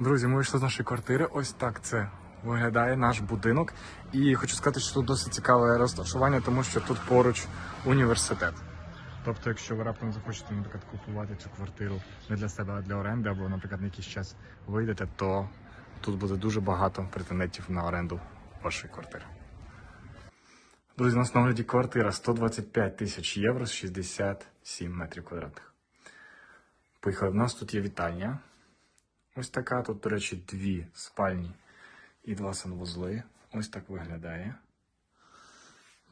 Друзі, ми вийшли з нашої квартири. Ось так це виглядає наш будинок. І хочу сказати, що тут досить цікаве розташування, тому що тут поруч університет. Тобто, якщо ви раптом захочете, наприклад, купувати цю квартиру не для себе, а для оренди, або, наприклад, на якийсь час вийдете, то тут буде дуже багато претендентів на оренду вашої квартири. Друзі, у нас на огляді квартира 125 тисяч євро, 67 метрів квадратних. Поїхали. У нас тут є вітальня. Ось така тут, до речі, дві спальні і два санвузли. Ось так виглядає.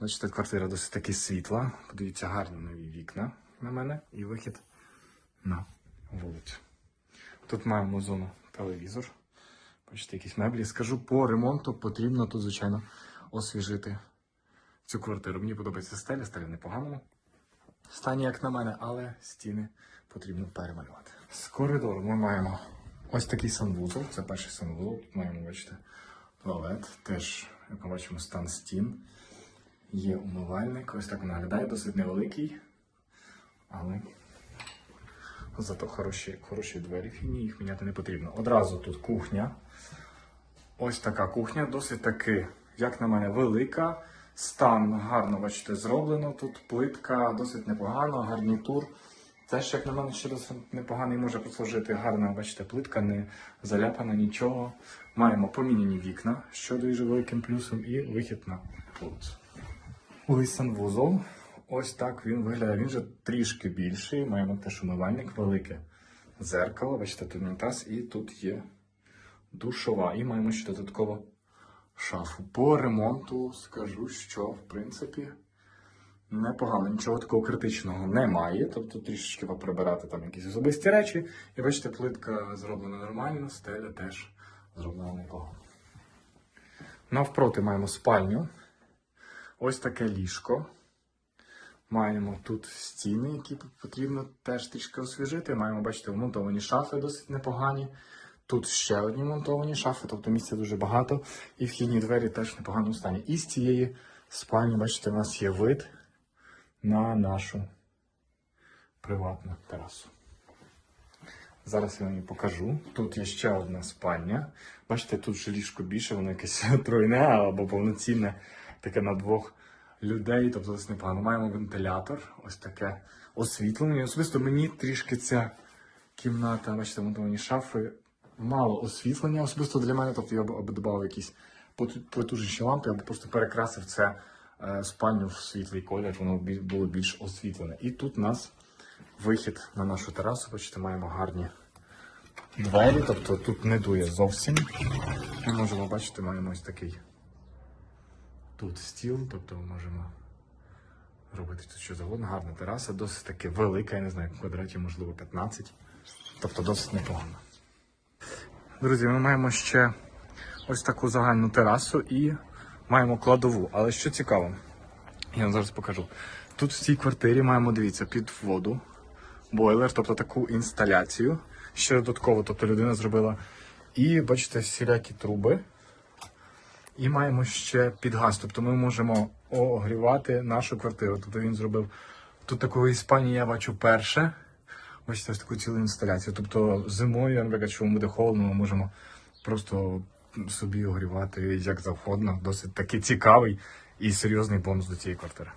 Бачите, квартира досить таки світла. Подивіться, гарні нові вікна на мене і вихід на вулицю. Тут маємо зону телевізор. Бачите, якісь меблі. Скажу, по ремонту потрібно тут, звичайно, освіжити цю квартиру. Мені подобається стеля, стеля в непоганому стані, як на мене, але стіни потрібно перемалювати. З коридору ми маємо ось такий санвузол. Це перший санвузол. Тут маємо, бачите, туалет. Теж, як ми бачимо, стан стін. Є умивальник. Ось так він виглядає, досить невеликий, але зато хороші, хороші двері фіні, їх міняти не потрібно. Одразу тут кухня. Ось така кухня, досить таки, як на мене, велика. Стан гарно, бачите, зроблено. Тут плитка досить непогано, гарнітур. Теж, як на мене, ще досить непоганий може послужити. Гарна, бачите, плитка, не заляпана нічого. Маємо поміняні вікна, що дуже великим плюсом, і вихід на вулицю. Ось санвузол. Ось так він виглядає. Він вже трішки більший. Маємо теж умивальник, велике зеркало. Бачите, тут унітаз, і тут є душова. І маємо ще додатково шафу. По ремонту скажу, що в принципі непогано. Нічого такого критичного немає. Тобто трішечки поприбирати там якісь особисті речі. І бачите, плитка зроблена нормально, стеля теж зроблена непогано. Навпроти маємо спальню. Ось таке ліжко. Маємо тут стіни, які потрібно теж трішки освіжити. Маємо, бачите, вмонтовані шафи досить непогані. Тут ще одні монтовані шафи, тобто місця дуже багато. І вхідні двері теж в непоганому стані. І з цієї спальні, бачите, у нас є вид на нашу приватну терасу. Зараз я вам її покажу. Тут є ще одна спальня. Бачите, тут же ліжко більше, воно якесь тройне або повноцінне, таке на двох людей. Тобто досить непогано. Маємо вентилятор, ось таке освітлення. Особисто мені трішки ця кімната, бачите, монтовані шафи, мало освітлення особисто для мене. Тобто я б додав якісь потужніші лампи, або просто перекрасив це спальню в світлий колір, воно було більш освітлене. І тут у нас вихід на нашу терасу. Бачите, маємо гарні двері, тобто тут не дує зовсім. Ми можемо бачити, маємо ось такий тут стіл, тобто ми можемо робити тут що завгодно. Гарна тераса, досить таки велика, я не знаю, в квадраті, можливо, 15. Тобто досить непогано. Друзі, ми маємо ще ось таку загальну терасу і маємо кладову. Але що цікаво, я вам зараз покажу. Тут в цій квартирі маємо, дивіться, під воду, бойлер, тобто таку інсталяцію. Ще додатково, тобто людина зробила. І бачите, всілякі труби. І маємо ще підгаз. Тобто ми можемо огрівати нашу квартиру. Тобто він зробив тут такої Іспанії я бачу перше. Бачите, ось таку цілу інсталяцію. Тобто зимою, наприклад, вам буде холодно, ми можемо просто собі огрівати як завгодно. Досить такий цікавий і серйозний бонус до цієї квартири.